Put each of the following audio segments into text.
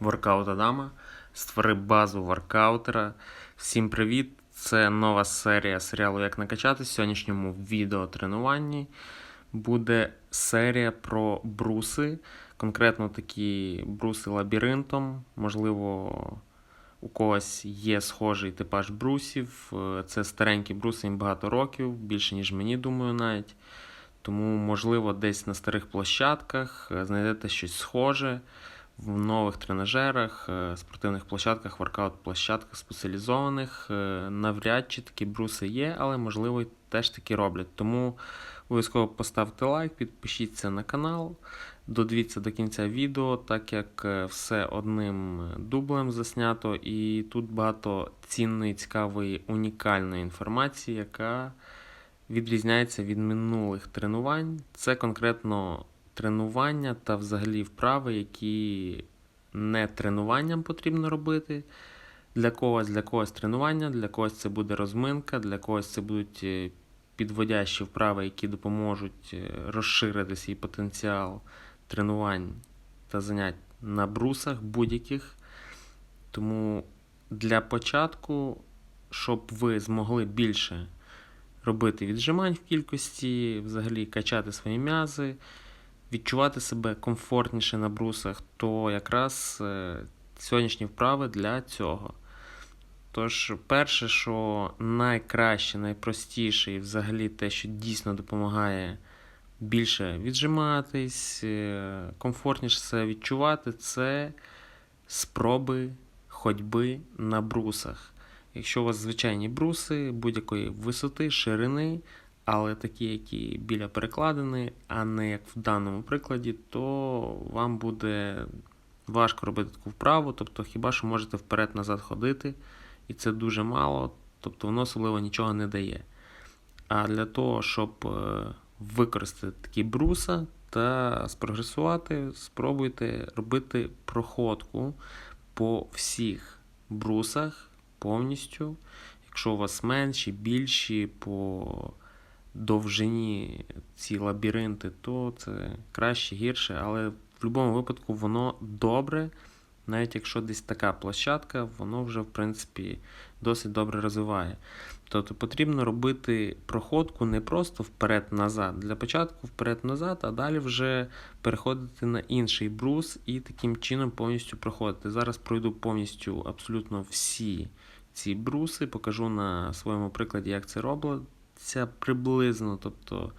Воркаут Адама. Створи базу воркаутера. Всім привіт! Це нова серія серіалу Як накачати. В сьогоднішньому відеотренуванні буде серія про бруси. Конкретно такі бруси лабіринтом. Можливо, у когось є схожий типаж брусів. Це старенькі бруси, їм багато років, більше ніж мені, думаю, навіть. Тому, можливо, десь на старих площадках е, знайдете щось схоже в нових тренажерах, е, спортивних площадках, воркаут-площадках спеціалізованих. Е, Навряд чи такі бруси є, але можливо теж такі роблять. Тому обов'язково поставте лайк, підпишіться на канал, додивіться до кінця відео, так як е, все одним дублем заснято, і тут багато цінної, цікавої, унікальної інформації, яка відрізняється від минулих тренувань. Це конкретно тренування та взагалі вправи, які не тренуванням потрібно робити. Для когось, для когось тренування, для когось це буде розминка, для когось це будуть е, підводящі вправи, які допоможуть е, розширити свій потенціал тренувань та занять на брусах будь-яких. Тому для початку, щоб ви змогли більше робити віджимань в кількості, взагалі качати свої м'язи, відчувати себе комфортніше на брусах, то якраз е, сьогоднішні вправи для цього. Тож, перше, що найкраще, найпростіше і взагалі те, що дійсно допомагає більше віджиматись, е, комфортніше себе відчувати, це спроби ходьби на брусах. Якщо у вас звичайні бруси будь-якої висоти, ширини, але такі, які біля перекладини, а не як в даному прикладі, то вам буде важко робити таку вправу, тобто хіба що можете вперед-назад ходити, і це дуже мало, тобто воно особливо нічого не дає. А для того, щоб е, використати такі бруса та спрогресувати, спробуйте робити проходку по всіх брусах повністю. Якщо у вас менші, більші по довжині ці лабіринти, то це краще, гірше, але в будь-якому випадку воно добре. Навіть якщо десь така площадка, воно вже, в принципі, досить добре розвиває. Тобто потрібно робити проходку не просто вперед-назад. Для початку вперед-назад, а далі вже переходити на інший брус і таким чином повністю проходити. Зараз пройду повністю абсолютно всі ці бруси, покажу на своєму прикладі, як це робиться приблизно, тобто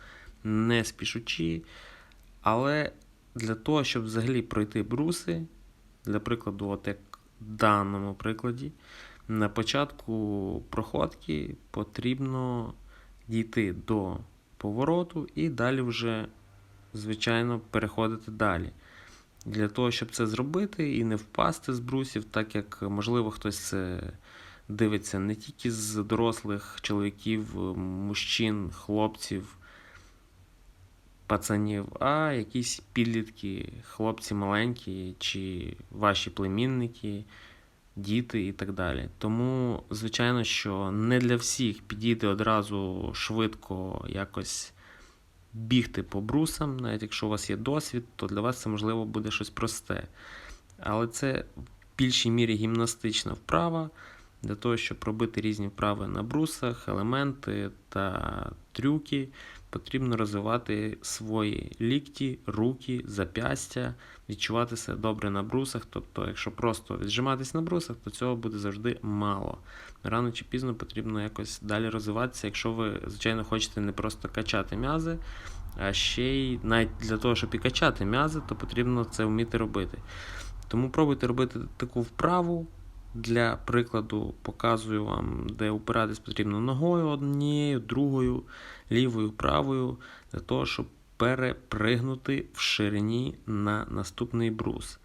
не спішучи. Але для того, щоб взагалі пройти бруси, для прикладу, от як в даному прикладі, на початку проходки потрібно дійти до повороту і далі вже, звичайно, переходити далі. Для того, щоб це зробити і не впасти з брусів, так як, можливо, хтось це дивиться не тільки з дорослих чоловіків, мужчин, хлопців, пацанів, а якісь підлітки, хлопці маленькі, чи ваші племінники, діти і так далі. Тому, звичайно, що не для всіх підійти одразу швидко якось бігти по брусам, навіть якщо у вас є досвід, то для вас це можливо буде щось просте. Але це в більшій мірі гімнастична вправа для того, щоб робити різні вправи на брусах, елементи та трюки, потрібно розвивати свої лікті, руки, зап'ястя, відчувати себе добре на брусах. Тобто, якщо просто віджиматись на брусах, то цього буде завжди мало. Рано чи пізно потрібно якось далі розвиватися, якщо ви, звичайно, хочете не просто качати м'язи, а ще й навіть для того, щоб і качати м'язи, то потрібно це вміти робити. Тому пробуйте робити таку вправу. Для прикладу, показую вам, де упиратись потрібно ногою однією, другою, лівою, правою, для того, щоб перепригнути в ширині на наступний брус,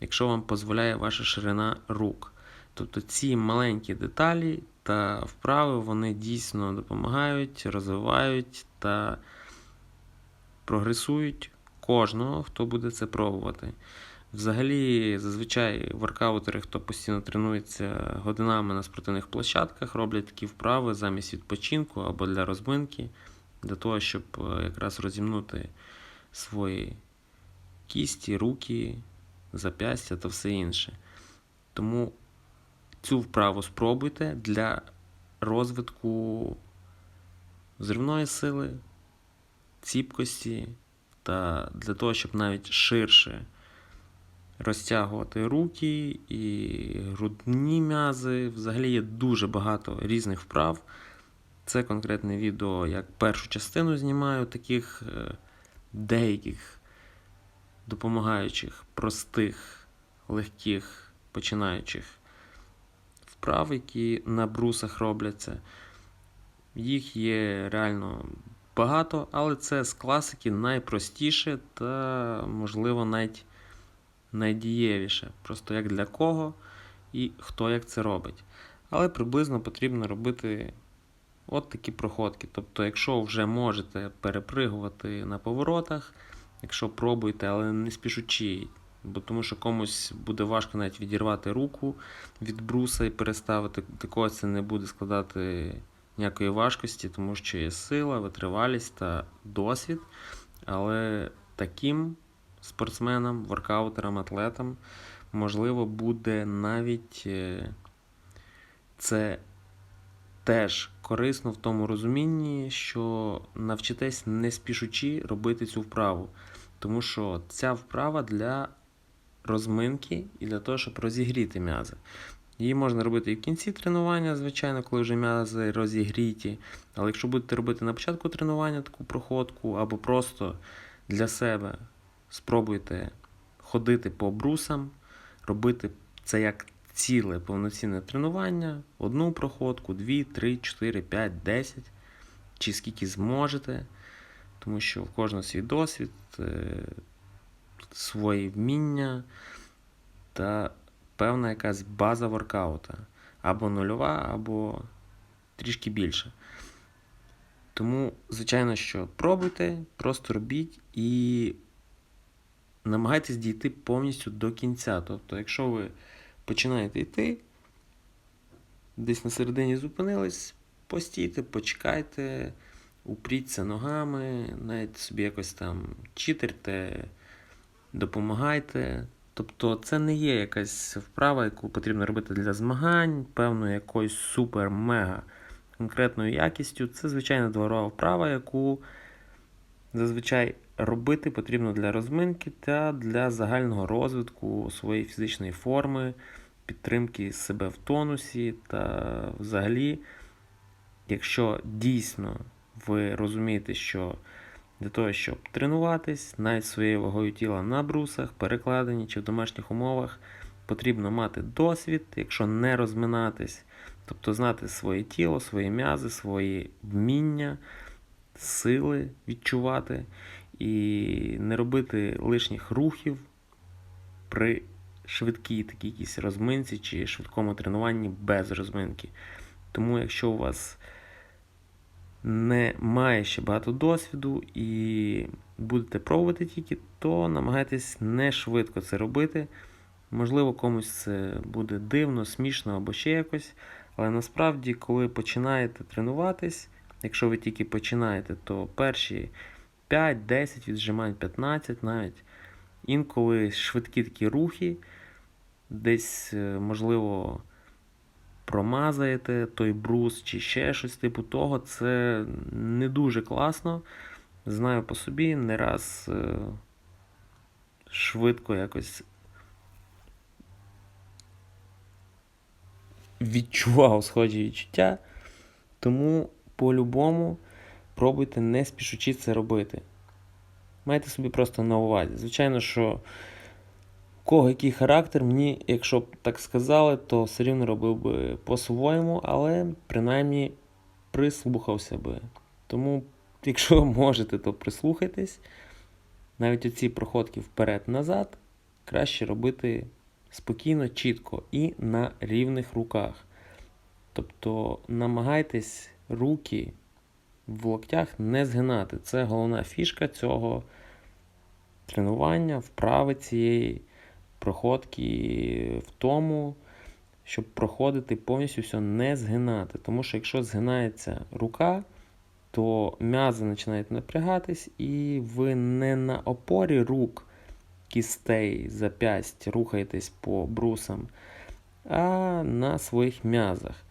якщо вам дозволяє ваша ширина рук. Тобто ці маленькі деталі та вправи вони дійсно допомагають, розвивають та прогресують кожного, хто буде це пробувати. Взагалі, зазвичай воркаутери, хто постійно тренується годинами на спортивних площадках, роблять такі вправи замість відпочинку або для розминки, для того, щоб е, якраз розімнути свої кісті, руки, зап'ястя та все інше. Тому цю вправу спробуйте для розвитку зривної сили, ціпкості та для того, щоб навіть ширше розтягувати руки і грудні м'язи. Взагалі є дуже багато різних вправ. Це конкретне відео, як першу частину знімаю таких е, деяких допомагаючих, простих, легких, починаючих вправ, які на брусах робляться. Їх є реально багато, але це з класики найпростіше та, можливо, навіть найдієвіше. Просто як для кого і хто як це робить. Але приблизно потрібно робити от такі проходки. Тобто, якщо вже можете перепригувати на поворотах, якщо пробуєте, але не спішучи, бо тому що комусь буде важко навіть відірвати руку від бруса і переставити, такого це не буде складати ніякої важкості, тому що є сила, витривалість та досвід. Але таким спортсменам, воркаутерам, атлетам, можливо, буде навіть е, це теж корисно в тому розумінні, що навчитесь не спішучи робити цю вправу. Тому що ця вправа для розминки і для того, щоб розігріти м'язи. Її можна робити і в кінці тренування, звичайно, коли вже м'язи розігріті. Але якщо будете робити на початку тренування таку проходку, або просто для себе спробуйте ходити по брусам, робити це як ціле повноцінне тренування, одну проходку, дві, три, чотири, п'ять, десять, чи скільки зможете, тому що в кожного свій досвід, е, свої вміння та певна якась база воркаута. Або нульова, або трішки більше. Тому, звичайно, що пробуйте, просто робіть і намагайтесь дійти повністю до кінця. Тобто, якщо ви починаєте йти, десь на середині зупинились, постійте, почекайте, упріться ногами, навіть собі якось там читерте, допомагайте. Тобто це не є якась вправа, яку потрібно робити для змагань, певною якоюсь супер-мега конкретною якістю. Це звичайна дворова вправа, яку зазвичай робити потрібно для розминки та для загального розвитку своєї фізичної форми, підтримки себе в тонусі. Та взагалі, якщо дійсно ви розумієте, що для того, щоб тренуватись, навіть своєю вагою тіла на брусах, перекладені чи в домашніх умовах, потрібно мати досвід, якщо не розминатись, тобто знати своє тіло, свої м'язи, свої вміння, сили відчувати і не робити лишніх рухів при швидкій такій якійсь розминці чи швидкому тренуванні без розминки. Тому, якщо у вас не має ще багато досвіду і будете пробувати тільки, то намагайтесь не швидко це робити. Можливо, комусь це буде дивно, смішно або ще якось. Але насправді, коли починаєте тренуватись, якщо ви тільки починаєте, то перші 5-10 віджимань, 15 навіть. Інколи швидкі такі рухи, десь, е, можливо, промазаєте той брус чи ще щось типу того, це не дуже класно. Знаю по собі, не раз е, швидко якось відчував схожі відчуття. Тому по-любому пробуйте не спішучи це робити. Майте собі просто на увазі. Звичайно, що кого який характер, мені, якщо б так сказали, то все рівно робив би по-своєму, але принаймні прислухався би. Тому, якщо можете, то прислухайтесь. Навіть оці проходки вперед-назад краще робити спокійно, чітко і на рівних руках. Тобто намагайтесь руки в локтях не згинати. Це головна фішка цього тренування, вправи цієї проходки в тому, щоб проходити повністю все не згинати. Тому що якщо згинається рука, то м'язи починають напрягатись, і ви не на опорі рук кістей, запясть рухаєтесь по брусам, а на своїх м'язах.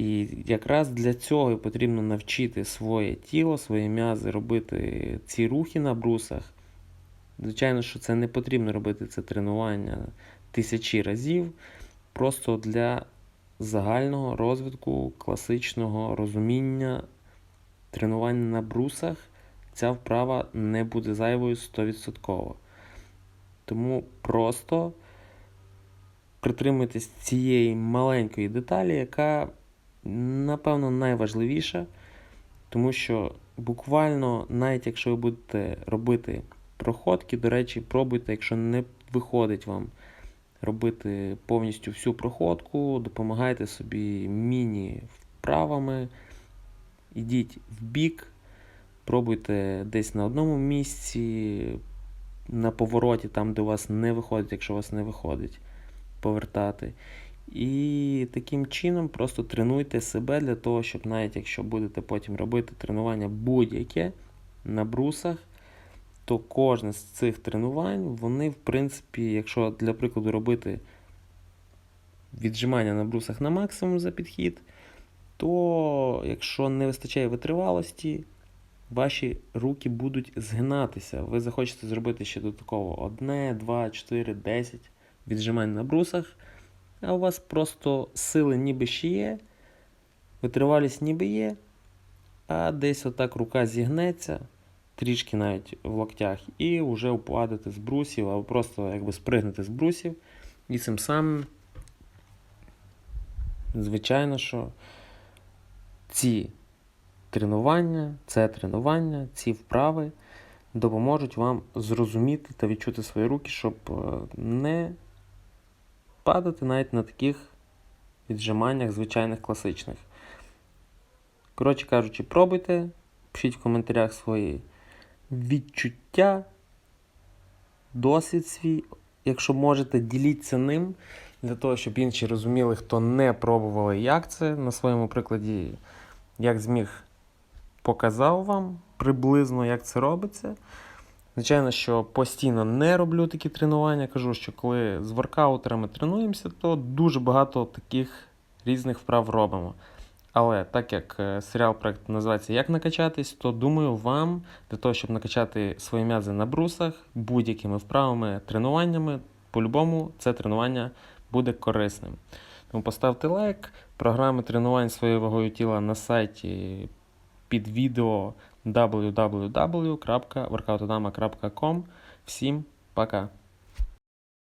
І якраз для цього потрібно навчити своє тіло, свої м'язи робити ці рухи на брусах. Звичайно, що це не потрібно робити це тренування тисячі разів, просто для загального розвитку класичного розуміння тренування на брусах ця вправа не буде зайвою 100%. Тому просто притримуйтесь цієї маленької деталі, яка, напевно, найважливіша, тому що буквально, навіть якщо ви будете робити проходки, до речі, пробуйте, якщо не виходить вам робити повністю всю проходку, допомагайте собі міні-вправами, ідіть в бік, пробуйте десь на одному місці, на повороті, там, де у вас не виходить, якщо у вас не виходить, повертати. І таким чином просто тренуйте себе для того, щоб навіть якщо будете потім робити тренування будь-яке на брусах, то кожне з цих тренувань, вони, в принципі, якщо для прикладу робити віджимання на брусах на максимум за підхід, то якщо не вистачає витривалості, ваші руки будуть згинатися. Ви захочете зробити ще додатково 1, 2, 4, 10 віджимань на брусах, а у вас просто сили ніби ще є, витривалість ніби є, а десь отак рука зігнеться, трішки навіть в локтях, і вже впадете з брусів, або просто якби спригнете з брусів. І цим самим, звичайно, що ці тренування, це тренування, ці вправи допоможуть вам зрозуміти та відчути свої руки, щоб е, не падати навіть на таких віджиманнях звичайних класичних. Коротше кажучи, пробуйте, пишіть в коментарях свої відчуття, досвід свій, якщо можете, діліться ним для того, щоб інші розуміли, хто не пробували, як це на своєму прикладі, як зміг, показав вам приблизно, як це робиться. Звичайно, що постійно не роблю такі тренування. Кажу, що коли з воркаутерами тренуємося, то дуже багато таких різних вправ робимо. Але так як е, серіал проект називається Як накачатись, то думаю, вам для того, щоб накачати свої м'язи на брусах будь-якими вправами, тренуваннями, по-любому це тренування буде корисним. Тому поставте лайк, програми тренувань своєю вагою тіла на сайті під відео www.workoutodama.com. Всім пока!